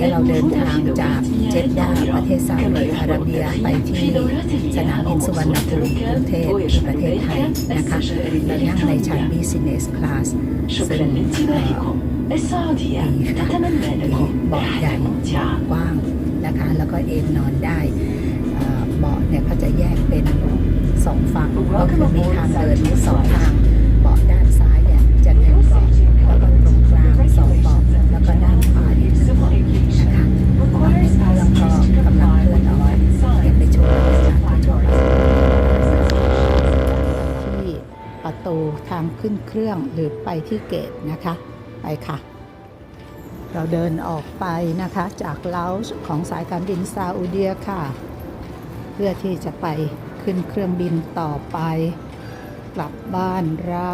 ี้เราเดินทางจากเจดดาประเทศซาอุดิอาระเบียไปที่สนามบินสุวรรณภูมิกรุงเทพประเทศไทยนะคะเรานั่งในชั้น business class ซึ่งมีเบาะใหญ่กว้างนะคะ แล้วก็เอนนอนได้เบาะเนี่ยเขาจะแยกเป็นสองฝั่งก็คือมีทางเดินสองทาง ทางขึ้นเครื่องหรือไปที่เกตนะคะ ไปค่ะ เราเดินออกไปนะคะจากเลาส์ของสายการบินซาอุเดียค่ะ เพื่อที่จะไปขึ้นเครื่องบินต่อไป กลับบ้านเรา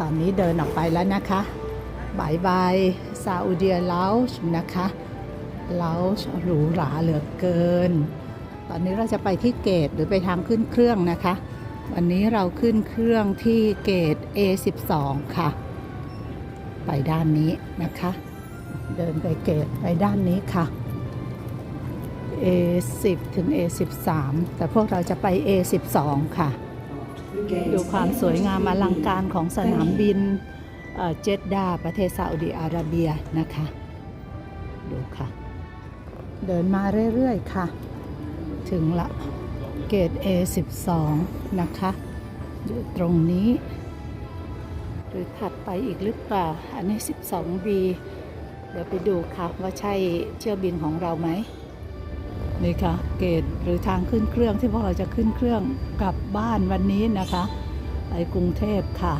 ตอนนี้เดินออกไปแล้วนะคะบายบายซาอุเดียเลาส์นะคะเลาส์หรูหราเหลือเกิน ตอนนี้เราจะไปที่เกตหรือไปทางขึ้นเครื่องนะคะ วันนี้เราขึ้นเครื่องที่เกต A12 ค่ะ ไปด้านนี้นะคะ เดินไปเกตไปด้านนี้ค่ะ A10 ถึง A13 แต่พวกเราจะไป A12 ค่ะ ดูความสวยงามอลังการของสนามบินเจดดาประเทศซาอุดิอาระเบียนะคะ ดูค่ะ เดินมาเรื่อย ๆ ค่ะ ถึงละ เกต A12 นะคะ อยู่ตรงนี้ หรือถัดไปอีกหรือเปล่า อันนี้ 12B เดี๋ยวไปดูค่ะว่าใช่เที่ยวบินของเราไหมนี่ค่ะ เกตหรือทางขึ้นเครื่องที่พวกเราจะขึ้นเครื่องกลับบ้านวันนี้นะคะ ไปกรุงเทพค่ะ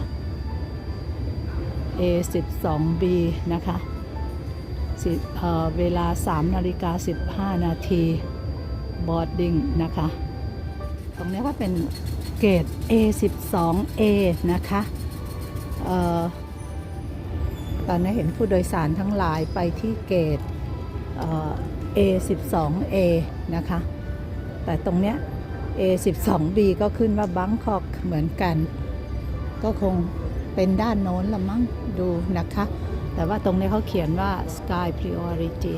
A12B นะคะเเวลา 3 นาฬิกา 15 นาทีบอร์ดดิ้งนะคะ ตรงนี้ก็เป็นเกต A12A นะคะเอ่อตอนนี้เห็นผู้โดยสารทั้งหลายไปที่เกตเอ่อ A12A นะคะ แต่ตรงเนี้ย A12B ก็ขึ้นว่าบังคอกเหมือนกัน ก็คงเป็นด้านโน้นละมั้งดูนะคะ แต่ว่าตรงนี้เขาเขียนว่า Sky Priority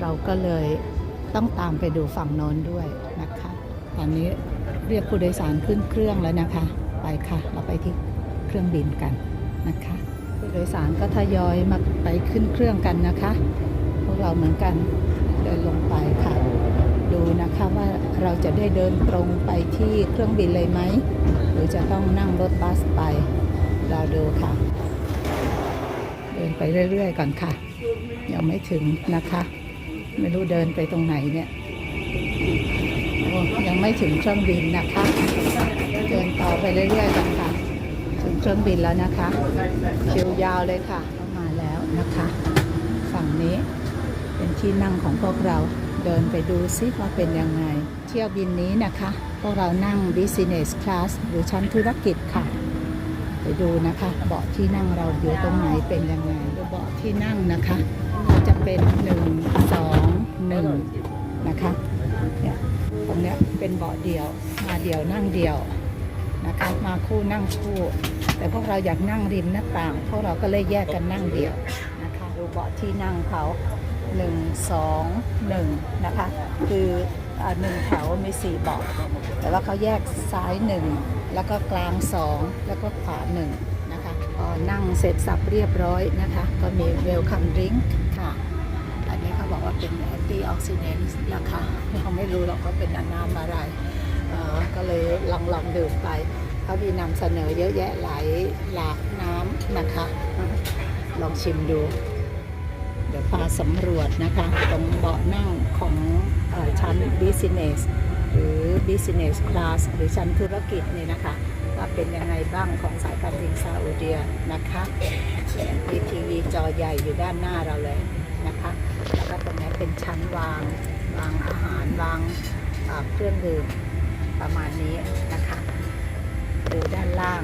เราก็เลย ต้องตามไปดูฝั่งโน้นด้วยนะคะ ตอนนี้เรียกผู้โดยสารขึ้นเครื่องแล้วนะคะ ไปค่ะ เราไปที่เครื่องบินกันนะคะ ผู้โดยสารก็ทยอยมาไปขึ้นเครื่องกันนะคะ พวกเราเหมือนกันเดินลงไปค่ะ ดูนะคะว่าเราจะได้เดินตรงไปที่เครื่องบินเลยไหม หรือจะต้องนั่งรถบัสไป เรอดูค่ะ เดินไปเรื่อยๆก่อนค่ะ ยังไม่ถึงนะคะ ไม่รู้เดินไปตรงไหนเนี่ยยังไม่ถึงเครื่องบินนะคะ เดินต่อไปเรื่อยๆกันค่ะ ถึงเครื่องบินแล้วนะคะคิวยาวเลยค่ะเข้ามาแล้วนะคะ ฝั่งนี้เป็นที่นั่งของพวกเราเดินไปดูซิว่าเป็นยังไง เที่ยวบินนี้นะคะ พวกเรานั่ง business class หรือชั้นธุรกิจค่ะ ไปดูนะคะ เบาะที่นั่งเราอยู่ตรงไหนเป็นยังไงเบาะที่นั่งนะคะ จะเป็น1 2 1นะคะเนี่ยตรงเนี้ยเป็นเบาะเดียว มาเดียวนั่งเดียวนะคะมาคู่นั่งคู่ แต่พวกเราอยากนั่งริมหน้าต่าง พวกเราก็เลยแยกกันนั่งเดียวนะคะดูเบาะที่นั่งเขา1 2 1นะคะ คือหนึ่งแถวมีสี่เบาะแต่ว่าเขาแยกซ้ายหนึ่งแล้วก็กลางสองแล้วก็ขวาหนึ่งนะคะพอนั่งเสร็จสับเรียบร้อยนะคะ ก็มีเวลคัมดริงก์ บอกว่าเป็นแอนตี้ออกซิเดนต์นะคะเขาไม่รู้หรอกว่าเป็นอน้ำอะไรก็เลยลองลองดื่มไปเขามีนำเสนอเยอะแยะหลายหลากน้ำนะคะ ลองชิมดู เดี๋ยวพาสำรวจนะคะ ตรงเบาะนั่งของอชั้น business หรือ business class หรือชั้นธุรกิจนี่นะคะ ว่าเป็นยังไงบ้างของสายการบินซาอุเดียนะคะมีทีวีจอใหญ่อยู่ด้านหน้าเราเลยนะคะ แล้วก็ตรงนี้ เป็นชั้นวางวางอาหารวางเครื่องดื่มประมาณนี้นะคะดูด้านล่าง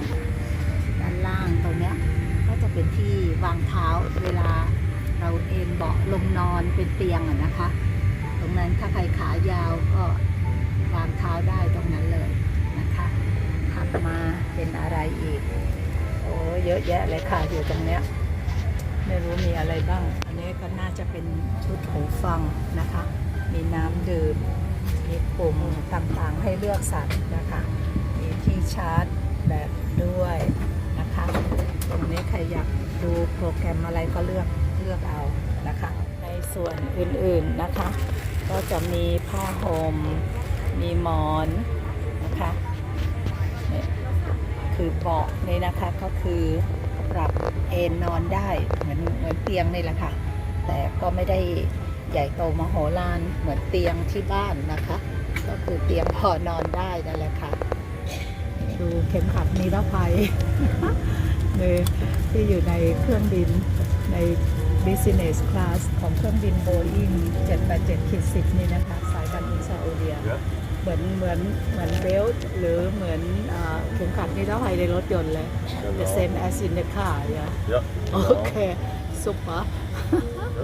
ด้านล่างตรงนี้ก็จะเป็นที่วางเท้าเวลาเราเอนเบาะลงนอนเป็นเตียงอะนะคะ ตรงนั้นถ้าใครขายาวก็วางเท้าได้ตรงนั้นเลยนะคะถัดมาเป็นอะไรอีกโอ้เยอะแยะเลยค่ะอยู่ตรงเนี้ย ไม่รู้มีอะไรบ้าง อันนี้ก็น่าจะเป็นชุดหูฟังนะคะ มีน้ำดื่ม มีปุ่มต่างๆให้เลือกสรรนะคะ มีที่ชาร์จแบตด้วยนะคะ ตรงนี้ใครอยากดูโปรแกรมอะไรก็เลือกเลือกเอานะคะ ในส่วนอื่นๆนะคะ ก็จะมีผ้าห่ม มีหมอนนะคะ คือเบาะนี่นะคะก็คือ ปรับเอนนอนได้เหมือนเหมือนเตียงนี่แหละค่ะ แต่ก็ไม่ได้ใหญ่โตมโหฬารเหมือนเตียงที่บ้านนะคะ ก็คือเตียงพอนอนได้นั่นแหละค่ะ ดูเข็มขัดนิรภัยนี่ที่อยู่ในเครื่องบินใน business class ของเครื่องบิน Boeing 787 10 นี่นะคะ สายการบินซาอุดิอา Yeah. เหมือนเหมือนเหมือนเบลต์หรือเหมือนเอ่อเข็มขัดนิรภัยในรถยนต์เลย the same as in the car yeah Ja. โอเคซุปเปอร์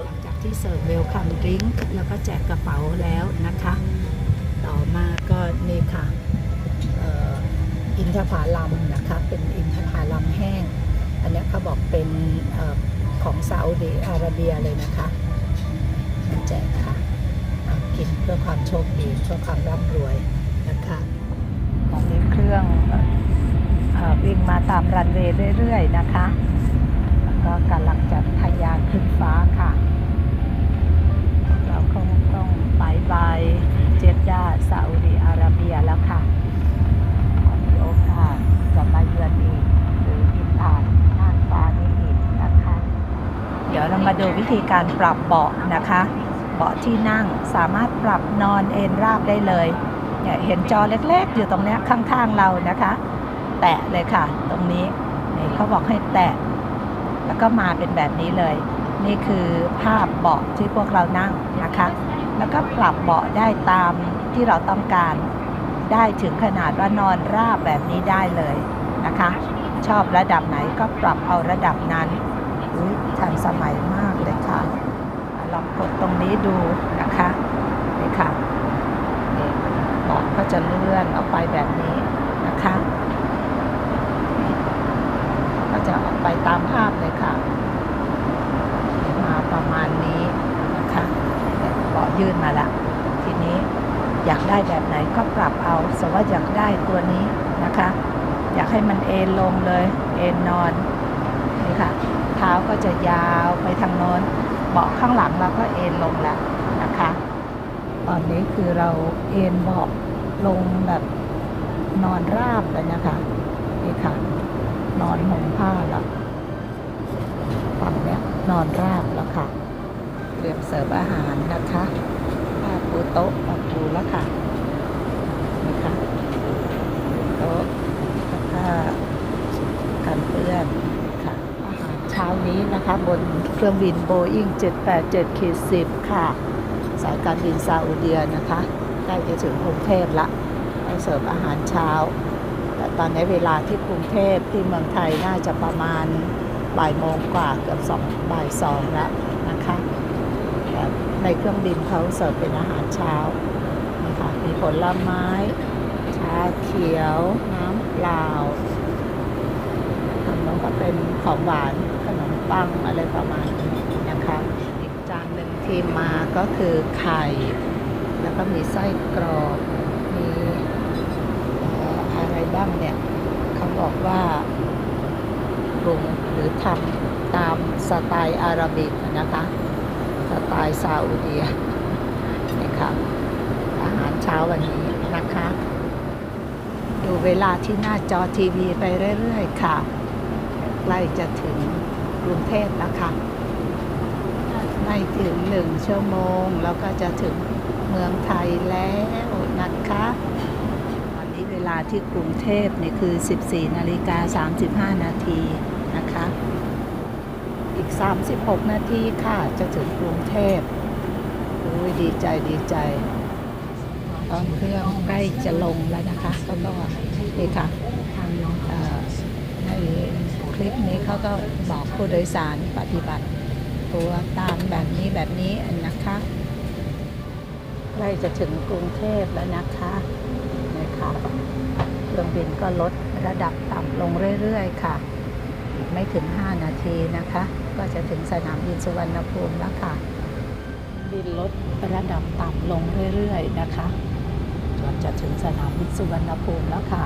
หลังจากที่เสิร์ฟเวลคัมดริงก์แล้วก็แจกกระเป๋าแล้วนะคะ ต่อมาก็นี่ค่ะเอ่ออินทผลัมนะคะ เป็นอินทผลัมแห้ง อันเนี้ยเขาบอกเป็นเออของซาอุดิอาระเบียเลยนะคะมาแจกค่ะเอา กินเพื่อความโชคดีเพื่อความร่ำรวยนะคะตอนนี้เครื่องวิ่งมาตามรันเวย์เรื่อยๆนะคะ แล้วก็กำลังจะทะยานขึ้นฟ้าค่ะ เราคงต้องบายบายเจดดาซาอุดิอาระเบียแล้วค่ะมีโอกาสจะมาเยือนอีกหรือบินผ่านน่านฟ้านี้อีกนะคะ เดี๋ยวเรามาดูวิธีการปรับเบาะนะคะ บาะที่นั่ง สามารถปรับนอนเอนราบได้เลยเนี่ยเห็นจอเล็กๆ อยู่ตรงนี้ข้างๆเรานะคะ แตะเลยค่ะ ตรงนี้นี่เขาบอกให้แตะ แล้วก็มาเป็นแบบนี้เลย นี่คือภาพเบาะที่พวกเรานั่งนะคะ แล้วก็ปรับเบาะได้ตามที่เราต้องการได้ถึงขนาดว่านอนราบแบบนี้ได้เลยนะคะ ชอบระดับไหนก็ปรับเอาระดับนั้นทันสมัยมากเลยค่ะ กดตรงนี้ดูนะคะนี่ค่ะนี่เบาะก็จะเลื่อนออกไปแบบนี้นะคะก็จะออกไปตามภาพเลยค่ะ มาประมาณนี้นะคะเนี่ยเบาะยื่นมาละทีนี้อยากได้แบบไหนก็ปรับเอาสมมติว่าอยากได้ตัวนี้นะคะ อยากให้มันเอนลงเลย เอนนอนนี่ค่ะ เท้าก็จะยาวไปทางโน้น เบาะข้างหลังเราก็เอนลงแล้วนะคะ ตอนนี้คือเราเอนเบาะลงแบบนอนราบเลยนะคะนี่ค่ะ นอนห่มผ้าแล้วฝั่งเนี้ยนอนราบแล้วค่ะเตรียมเสิร์ฟอาหารนะคะผ้าปูโต๊ะมาปูแล้วค่ะนี่ค่ะโต๊ะแล้วก็กันเปื้อน ช้านี้นะคะบนเครื่องบินโบอิง787ค10ค่ะ สายการบินซาอุเดียนะคะใกล้จะถึงกรุงเทพละให้เสิร์ฟอาหารเช้า แต่ตอนนี้เวลาที่กรุงเทพที่เมืองไทยน่าจะประมาณบ่ายโมงกว่าเกือบสองบ่ายสองแล้วนะคะแต่ในเครื่องบินเขาเสิร์ฟเป็นอาหารเช้านะคะมีผลไม้ชาเขียว น้ำเปล่าขนมก็เป็นของหวาน ปังอะไรประมาณนี้นะคะอีกจานหนึ่งที่มาก็คือไข่ แล้วก็มีไส้กรอกมีเอ่อะไรบ้างเนี่ยเขาบอกว่าปรุงหรือทำตามสไตล์อาราบิกนะคะสไตล์ซาอุดีนี่ค่ะอาหารเช้าวันนี้นะคะ ดูเวลาที่หน้าจอทีวีไปเรื่อย ๆ ค่ะ ใกล้จะถึง กรุงเทพแล้วค่ะไม่ถึงหนึ่งชั่วโมง แล้วก็จะถึงเมืองไทยแล้วนะคะตอนนี้เวลาที่กรุงเทพเนี่ยคือ 14นาฬิกา35 นาทีนะคะ อีก 36 นาทีค่ะจะถึงกรุงเทพอุ้ยดีใจดีใจตอนเครื่องใกล้จะลงแล้วนะคะ ก็ก็นี่ค่ะเอ่อ ในคลิปนี้เขาก็บอกผู้โดยสารปฏิบัติ ตัวตามแบบนี้แบบนี้นะคะใกล้จะถึงกรุงเทพแล้วนะคะนี่ค่ะเครื่องบินก็ลดระดับต่ำลงเรื่อยๆค่ะ ไม่ถึง 5 นาทีนะคะ ก็จะถึงสนามบินสุวรรณภูมิแล้วค่ะ บินลดระดับต่ำลงเรื่อยๆนะคะ จนจะถึงสนามบินสุวรรณภูมิแล้วค่ะ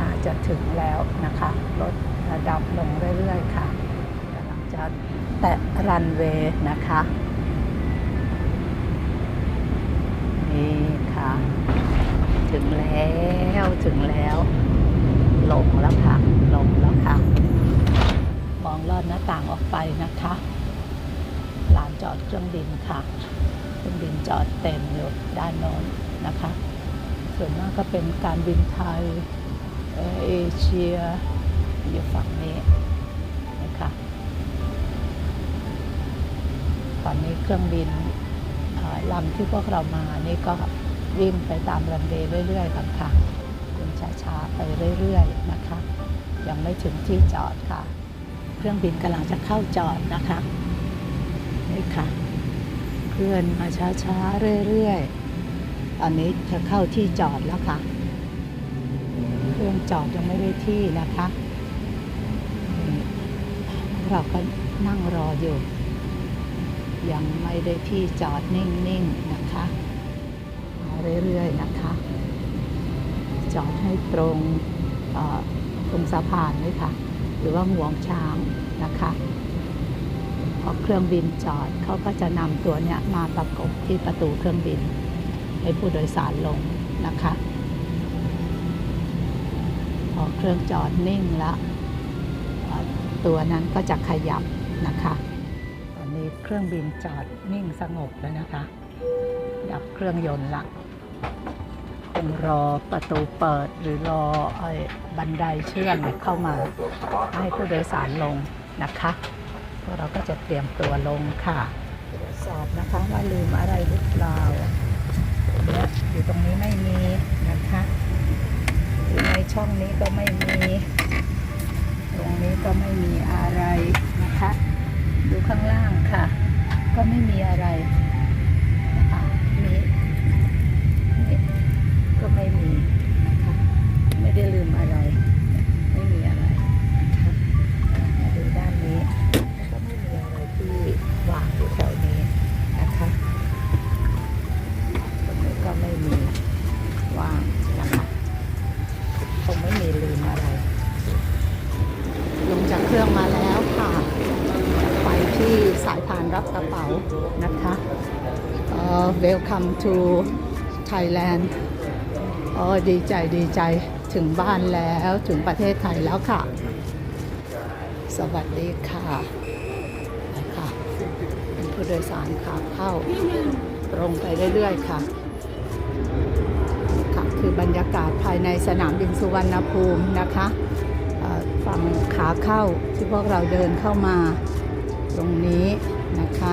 น่า จะถึงแล้วนะคะลดระดับลงเรื่อยๆค่ะกำลังจะแตะรันเวย์นะคะนี่ค่ะ ถึงแล้วถึงแล้ว ลงแล้วค่ะ ลงแล้วค่ะ มองลอดหน้าต่างออกไปนะคะลานจอดเครื่องบินค่ะ เครื่องบินจอดเต็มอยู่ด้านโน้นนะคะ ส่วนมากก็เป็นการบินไทย เอเชียอยู่ฝั่งนี้นะคะตอนนี้เครื่องบินลำที่พวกเรามานี่ก็วิ่งไปตามรันเวย์เรื่อยๆค่ะค่ะวิ่งช้าๆไปเรื่อยๆนะคะ ยังไม่ถึงที่จอดค่ะ เครื่องบินกำลังจะเข้าจอดนะคะนี่ค่ะเคลื่อนมาช้าๆเรื่อยๆ ตอนนี้จะเข้าที่จอดแล้วค่ะ เครื่องจอดยังไม่ได้ที่นะคะ เราก็นั่งรออยู่ ยังไม่ได้ที่จอดนิ่งๆนะคะมาเรื่อยๆนะคะ จอดให้ตรงตรงสะพานเลยค่ะ หรือว่าห่วงช้างนะคะพอเครื่องบินจอดเขาก็จะนำตัวเนี้ยมาประกบที่ประตูเครื่องบิน ให้ผู้โดยสารลงนะคะ เครื่องจอดนิ่งแล้วเอ่อตัวนั้นก็จะขยับนะคะตอนนี้เครื่องบินจอดนิ่งสงบแล้วนะคะ ดับเครื่องยนต์ละคงรอประตูเปิดหรือรอไอ้บันไดเชื่อมเข้ามาให้ผู้โดยสารลงนะคะพวกเราก็จะเตรียมตัวลงค่ะตรวจสอบนะคะว่าลืมอะไรหรือเปล่า welcome to Thailand อ๋อดีใจดีใจถึงบ้านแล้วถึงประเทศไทยแล้วค่ะ สวัสดีค่ะค่ะเป็นผู้โดยสารขาเข้า ตรงไปเรื่อยๆค่ะ ค่ะ คือบรรยากาศภายในสนามบินสุวรรณภูมินะคะฝั่งขาเข้าที่พวกเราเดินเข้ามาตรงนี้นะคะ